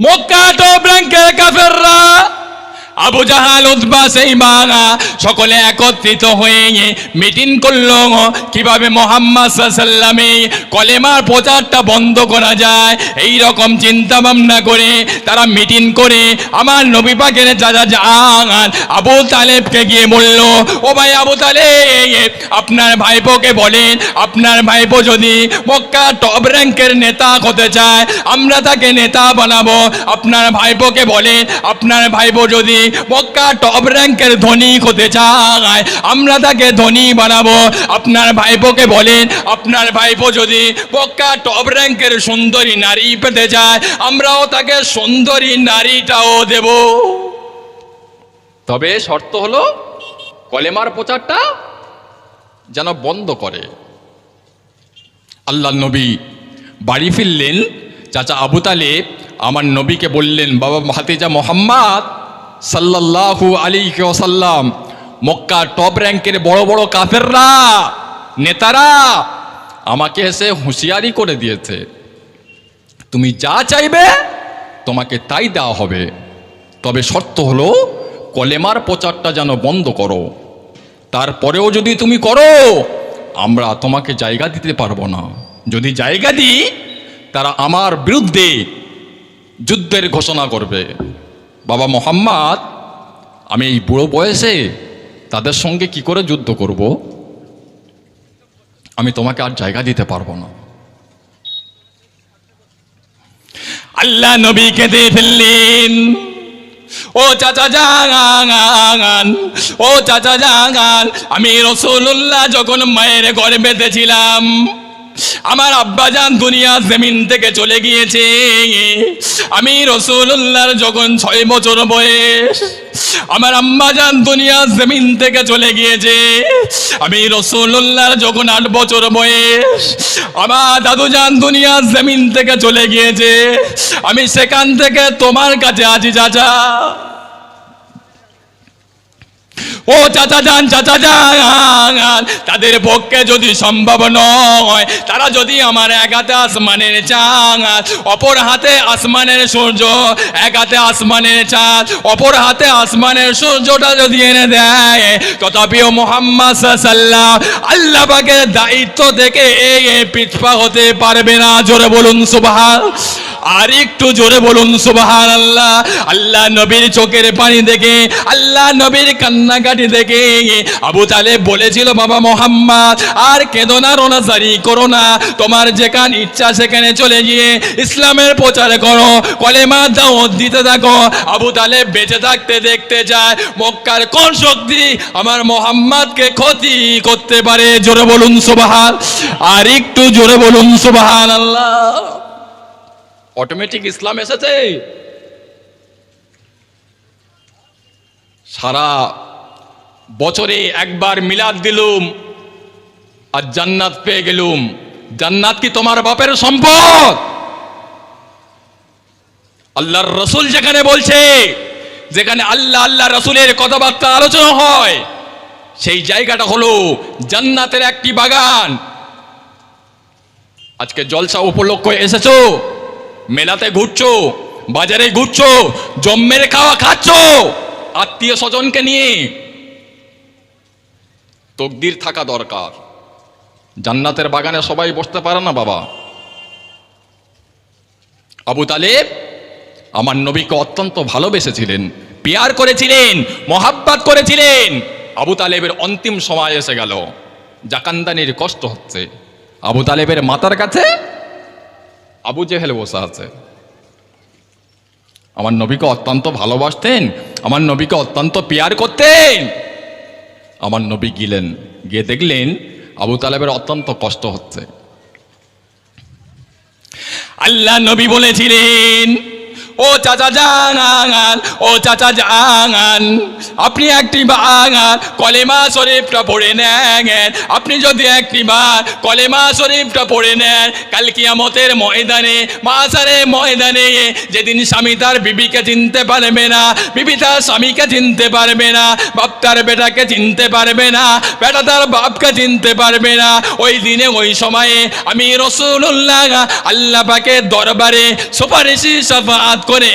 মক্কা তো ব্র্যাঙ্কের কাফেররা আবু জাহাল উদ্বা সেই মানা সকলে একত্রিত হয়ে মিটিং করল কীভাবে মোহাম্মদ কলেমার প্রচারটা বন্ধ করা যায় এই রকম চিন্তা ভাবনা করে তারা মিটিং করে আমার নবী পাকের চাচা জাহান আবু তালেবকে গিয়ে বলল, ও ভাই আবু তালেব, আপনার ভাইপোকে বলেন, আপনার ভাইপো যদি মক্কা টপ র্যাঙ্কের নেতা হতে চায়, আমরা তাকে নেতা বানাবো। আপনার ভাইপোকে বলেন, আপনার ভাইপো যদি মক্কা টপ র্যাঙ্কের ধনী হতে চায় আমরা তাকে ধনী বানাবো। আপনার ভাইপোকে বলেন, আপনার ভাইপো যদি মক্কা টপ র্যাঙ্কের সুন্দরী নারী পেতে চায়, আমরাও তাকে সুন্দরী নারীটাও দেব। তবে শর্ত হলো, কলেমার প্রচারটা যেন বন্ধ করে। আল্লাহ নবী বাড়ি ফিরলেন, চাচা আবু তালেব আমার নবীকে বললেন, বাবা হাতিজা মোহাম্মদ সাল্লাল্লাহু আলী ওসাল্লাম মক্কা টপ র্যাঙ্কের বড় বড় কাফেররা, নেতারা আমাকে এসে হুঁশিয়ারি করে দিয়েছে। তুমি যা চাইবে তোমাকে তাই দেওয়া হবে। তবে শর্ত হলো কলেমার প্রচারটা যেন বন্ধ করো। তারপরেও যদি তুমি করো, আমরা তোমাকে জায়গা দিতে পারব না। যদি জায়গা দিই, তারা আমার বিরুদ্ধে যুদ্ধের ঘোষণা করবে। বাবা মোহাম্মদ, আমি এই বুড়ো বয়সে তাদের সঙ্গে কি করে যুদ্ধ করব? আমি তোমাকে আর জায়গা দিতে পারব না। আল্লাহ নবী কেঁদে ফেললেন। ও চাচা জাগান, ও চাচা জাগান, আমি রসুল্লাহ যখন মায়ের ঘরে বেঁধেছিলাম আমার আব্বাজান দুনিয়া জমিন থেকে চলে গিয়েছে। আমি রসুল্লাহর যখন ছয় বছর বয়স, আমার আম্মাজান দুনিয়া জমিন থেকে চলে গিয়েছে। আমি রসুল্লাহর যখন আট বছর বয়স, আমার দাদুজান দুনিয়া জমিন থেকে চলে গিয়েছে। আমি সেখান থেকে তোমার কাছে আছি চাচা। ও চাচা যান চাচা যান তাদের পক্ষে যদি সম্ভব নয়, তারা যদি আমার এক হাতে আসমানের চাঁদ, অপর হাতে আসমানের সূর্য এক হাতে আসমানের চাঁদ, অপর হাতে আসমানের সূর্যটা যদি এনে দেয় তথাপিও মোহাম্মদ সাল্লাহ আল্লাহ দায়িত্ব থেকে এই পিছপা হতে পারবে না। জোরে বলুন, সুবহান আর একটু জোরে বলুন সুবহান আল্লাহ আল্লাহ নবীর চোখের পানি দেখে, আল্লাহ নবীর কান্নাকাটি দেখে। আবু তালেব বলেছিল, বাবা মোহাম্মদ, আর কেঁদো না রোনাজারি করো না। তোমার যেখানে ইচ্ছা, সেখানে চলে গিয়ে ইসলামের প্রচার করো। কলেমা দাও দিতে থাকো। আবু তালেব বেঁচে থাকতে দেখতে চায়, মক্কার কোন শক্তি আমার মোহাম্মদকে ক্ষতি করতে পারে? জোরে বলুন, সুবহান আর একটু জোরে বলুন সুবহান আল্লাহ অটোমেটিক ইসলাম এসেছে। সারা বছরে একবার মিলাদ দিলুম, আর জান্নাত পেয়ে গেলুম। জান্নাত কি তোমার বাপের সম্পদ? আল্লাহর রসুল যেখানে বলছে, যেখানে আল্লাহ আল্লাহ রসুলের কথাবার্তা আলোচনা হয়, সেই জায়গাটা হলো জান্নাতের একটি বাগান। আজকে জলসা উপলক্ষ এসেছ মেলাতে ঘুরছো, বাজারে ঘুরছো, জম্মের খাওয়া খাচ্ছো, আত্মীয় স্বজনকে নিয়ে। তকদির থাকা দরকার। জান্নাতের বাগানে সবাই বসতে পারে না বাবা। আবু তালেব, আমার নবীকে অত্যন্ত ভালোবেসেছিলেন, পেয়ার করেছিলেন, মহাব্বাত করেছিলেন। আবু তালেবের অন্তিম সময় এসে গেল। জাকান্দানির কষ্ট হচ্ছে। আবু তালেবের মাতার কাছে আবু জেহেল বসে আছে। আমার নবীকে অত্যন্ত ভালোবাসতেন, আমার নবীকে অত্যন্ত পেয়ার করতেন। আমার নবী গিলেন, গিয়ে দেখলেন আবু তালেবের অত্যন্ত কষ্ট হচ্ছে। আল্লাহ নবী বলেছিলেন ও চাচা জাঙান ও চাচা জাঙান আপনি একটি বাঙান কলেমা শরীফটা পড়ে নেন। আপনি যদি একটি বার কলেমা শরীফটা পড়ে নেন, কাল কিয়ামতের ময়দানে মাসারে ময়দানে, যেদিন স্বামী তার বিবিকে চিনতে পারবে না, বিবি তার স্বামীকে চিনতে পারবে না, বাপ তার বেটাকে চিনতে পারবে না, বেটা তার বাপকে চিনতে পারবে না, ওই দিনে, ওই সময়ে আমি রসুল্লাহ আল্লাহ পাকে দরবারে সুপারিশি সাফাত করে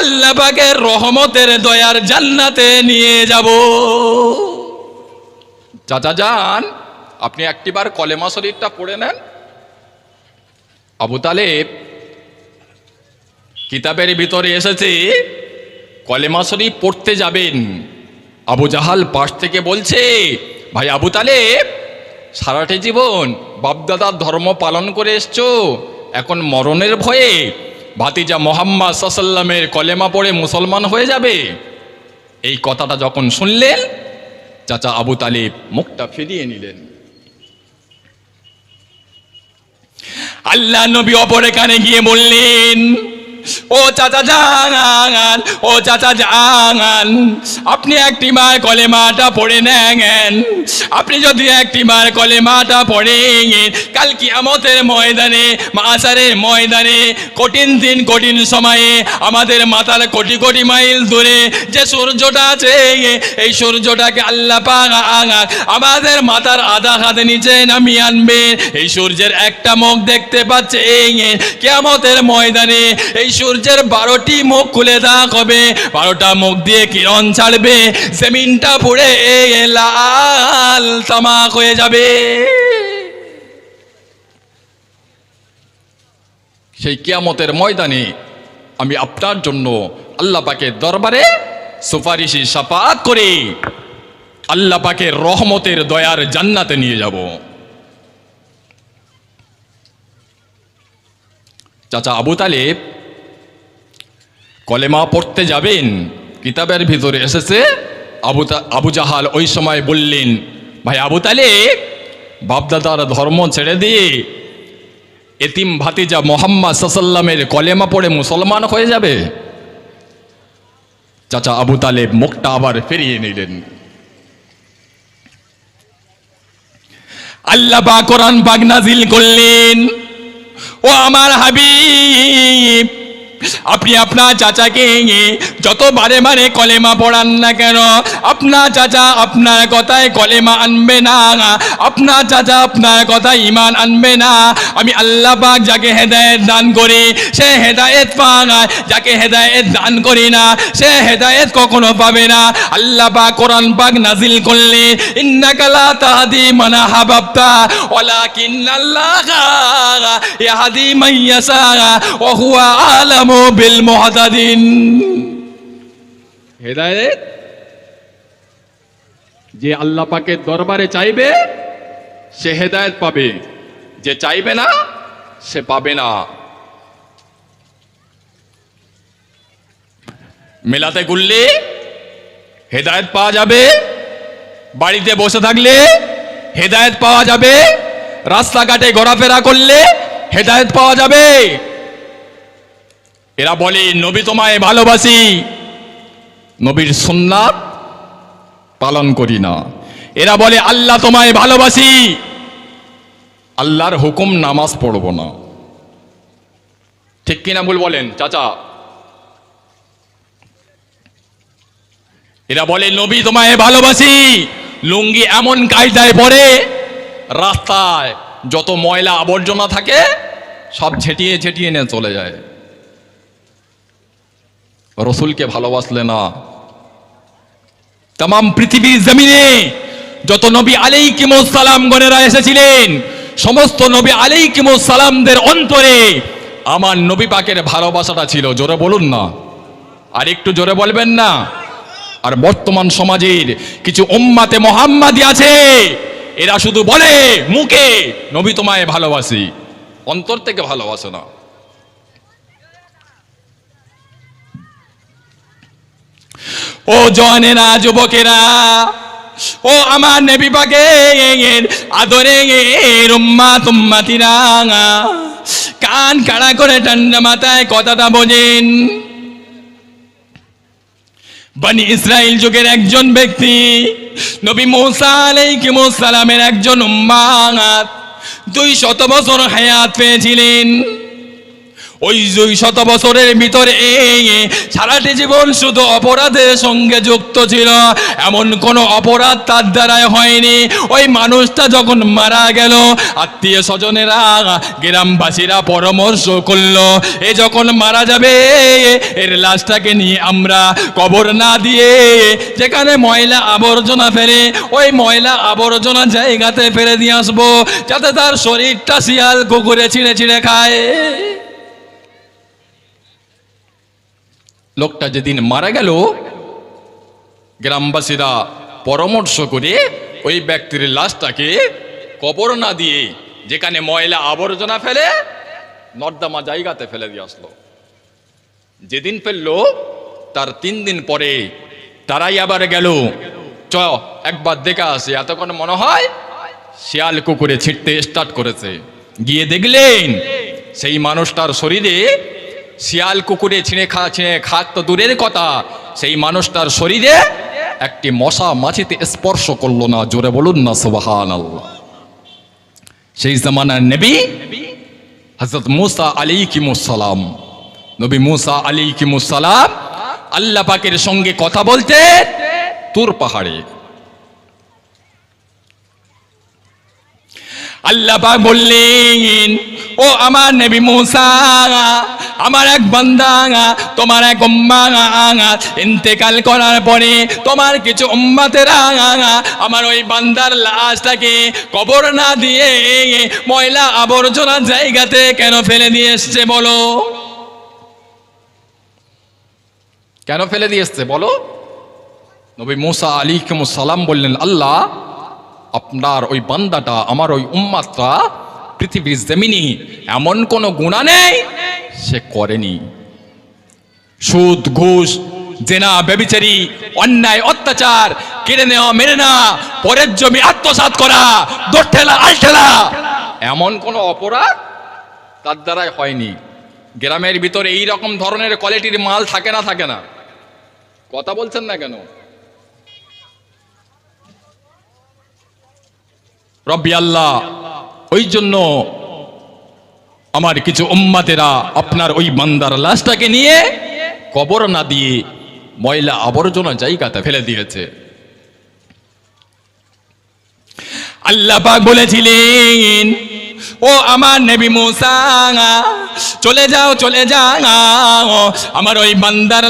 আল্লাহ পাকের রহমতের দয়ার জান্নাতে নিয়ে যাব। চাচা যান, আপনি একটিবার কলেমা শরীফটা পড়ে নেন। আবু তালেব, কিতাবের ভিতরে এসেছে, কলেমা শরীফ পড়তে যাবেন। আবু জাহাল পাশ থেকে বলছে, ভাই আবু তালেব, সারাটি জীবন বাপদাদার ধর্ম পালন করে এসছো, এখন মরণের ভয়ে ভাতিজা মোহাম্মদ সাল্লামের কলেমা পড়ে মুসলমান হয়ে যাবে। এই কথাটা যখন শুনলেন, চাচা আবু তালিব মুখটা ফিরিয়ে নিলেন। আল্লাহ নবী অপরে কানে গিয়ে বললেন ও চাচা জান ও চাচা জান আপনি একটি মার কলেমাটা পড়ে নেন আপনি যদি একটি মার কলেমাটা পড়েন কাল কিয়ামতের ময়দানে, মাসারের ময়দানে, কঠিন দিন, কঠিন সময়ে, আমাদের মাথার কোটি কোটি মাইল দূরে যে সূর্যটা আছে, এই সূর্যটাকে আল্লাহ পাক আমাদের মাথার আধা হাত নিচে নামিয়ে আনবে। এই সূর্যের একটা মুখ দেখতে পাচ্ছে কেমতের ময়দানে, এই সূর্যের বারোটি মুখ খুলে দেওয়া হবে বারোটা মুখ দিয়ে কিরণ ছাড়বে? জমিনটা পুড়ে লাল তামাক হয়ে যাবে। সেই কিয়ামতের ময়দানে আমি আপনার জন্য আল্লাহ পাকের দরবারে সুপারিশি সাফাত করে আল্লাহ পাকের রহমতের দয়ার জান্নাতে নিয়ে যাব। চাচা আবু তালেব কলেমা পড়তে যাবেন, কিতাবের ভিতরে এসেছে, আবু আবু জাহাল ওই সময় বললেন, ভাই আবু তালেব, বাপদাদার ধর্ম ছেড়ে দিয়ে এতিম ভাতিজা মোহাম্মদ সাল্লামের কলেমা পড়ে মুসলমান হয়ে যাবে? চাচা আবু তালেব মুখটা আবার ফিরিয়ে নিলেন। আল্লাহ বা কোরআন পাক নাজিল করলেন, ও আমার হাবিব আপনি আপনার চাচাকে যত বারে বারে কলেমা পড়ান না কেন আপনার চাচা আপনার কথায় কলেমা আনবে না আপনার চাচা আপনার কথায় ইমান আনবে না। আমি আল্লাহ পাক যাকে হেদায়েত দান করি, সে হেদায়েত পায় যাকে হেদায়েত দান করি না, সে হেদায়েত কখনো পাবে না। আল্লাহ পাক কোরআন পাক নাজিল করলে, ইন্নাকা লা তাহদি মান আহবাবতা, ওয়ালাকিন্নাল্লাহা, ইয়াহদি মান ইয়াশা, ওয়া হুয়া আলামু বিল মুহতাদিন হেদায়েত? যে আল্লাহ পাকের দরবারে চাইবে, সে হেদায়েত পাবে। যে চাইবে না, সে পাবে না। মেলাতে ঘুরলে হেদায়েত পাওয়া যাবে, বাড়িতে বসে থাকলে হেদায়েত পাওয়া যাবে, রাস্তাঘাটে ঘোরাফেরা করলে হেদায়েত পাওয়া যাবে। এরা বলে, নবী তোমায় ভালোবাসি। নবীর সুন্নাত পালন করি না। এরা বলে, আল্লাহ তোমায় ভালোবাসি। আল্লাহর হুকুম নামাজ পড়ব না। ঠিক কিনা ভুল বলেন, চাচা? এরা বলে, নবী তোমায় ভালোবাসি। লুঙ্গি এমন কায়দায় পড়ে রাস্তায় যত ময়লা আবর্জনা থাকে, সব ছেটিয়ে ছেটিয়ে নিয়ে চলে যায়। রসুলকে ভালোবাসলে না। তাম পৃথিবীর জমিনে যত নবী আলাইকিমুসালাম গণেরা এসেছিলেন, সমস্ত নবী আলাইকিমুসালামদের অন্তরে আমার নবী পাকের ভালোবাসাটা ছিল। জোরে বলুন না। আর একটু জোরে বলবেন না। আর বর্তমান সমাজের কিছু উম্মাতে মোহাম্মাদি আছে, এরা শুধু বলে, মুখে, নবী তোমায় ভালোবাসি। অন্তর থেকে ভালোবাসে না। ও জনেরা যুবকেরা, ও আমার নেবি আদরে উম্মা তুম্মাতিরা কান কাড়া করে ঠান্ডা মাথায় কথাটা বোঝেন বনি ইসরাইল যুগের একজন ব্যক্তি, নবী মৌসা আলাইহিস সালামের একজন উম্মাত দুই শত বছর হায়াত পেয়েছিলেন। ওই দুই শত বছরের ভিতরে সারাটি জীবন শুধু অপরাধের সঙ্গে যুক্ত ছিল। এমন কোনো অপরাধ তার দ্বারাই হয়নি। ওই মানুষটা যখন মারা গেল, আত্মীয় স্বজনেরা, গ্রামবাসীরা পরামর্শ করল, এ যখন মারা যাবে, এর লাশটাকে নিয়ে আমরা কবর না দিয়ে যেখানে ময়লা আবর্জনা ফেলে, ওই ময়লা আবর্জনা জায়গাতে ফেলে দিয়ে আসব, যাতে তার শরীরটা শিয়াল কুকুরে ছিঁড়ে ছিঁড়ে খায়। লোকটা যেদিন মারা গেল, গ্রামবাসীরা পরামর্শ করে ওই ব্যক্তির লাশটাকে কবর না দিয়ে যেখানে ময়লা আবর্জনা ফেলে, নর্দমা জায়গাতে ফেলে দিয়ে আসলো। যেদিন ফেলল, তার তিন দিন পরে তারাই আবার গেল। চ, একবার দেখা আসে, এতক্ষণ মনে হয় শিয়াল কুকুরে ছিটতে স্টার্ট করেছে। গিয়ে দেখলেন, সেই মানুষটার শরীরে শিয়াল কুকুরে ছিঁড়ে খা, ছিঁড়ে খাক তো দূরের কথা। সেই মানুষটার শরীরে একটি মশা মাছিতে স্পর্শ করল না, জোরে বলুন না সুবাহান আল্লাহ সেই জামানার নবী হজরত মুসা আলী কিমুসালাম নবী মুসা আলী কিমুসালাম আল্লাহ পাকের সঙ্গে কথা বলতে তুর পাহাড়ে আল্লাহ পাক বললেন, ও আমার নবী মুসা, আমার এক বান্দা, তোমার এক উম্মা, ইন্তেকাল করার পরে তোমার কিছু উম্মাতেরা, আমার ওই বান্দার লাশটাকে কবর না দিয়ে ময়লা আবর্জনা জায়গাতে কেন ফেলে দিয়ে এসছে বলো? কেন ফেলে দিয়ে এসছে বলো? নবী মুসা আলী সালাম বললেন, আল্লাহ আপনার ওই বান্দাটা, আমার ওই উম্মাতটা পৃথিবীর জমিনি এমন কোনো গুণা নেই, সে করেনি। সুদ, ঘুষ, জেনা বেবিচারি অন্যায়, অত্যাচার, কেড়ে নেওয়া, মেনে না পরের জমি আত্মসাৎ করা দোর ঠেলা আল ঠেলা এমন কোনো অপরাধ তার দ্বারাই হয়নি। গ্রামের ভিতরে এই রকম ধরনের কোয়ালিটির মাল থাকে না থাকে না। কথা বলছেন না কেন? রব্বি আল্লাহ ওই জন্য আমার কিছু উম্মাতেরা আপনার ওই বান্দার লাশটাকে নিয়ে কবর না দিয়ে ময়লা আবর্জনা জায়গাতে ফেলে দিয়েছে। আল্লাহ পাক বলেছিলেন, ও আমার নবী মুসা, চলে যাও চলে যাও, আমার ওই বান্দার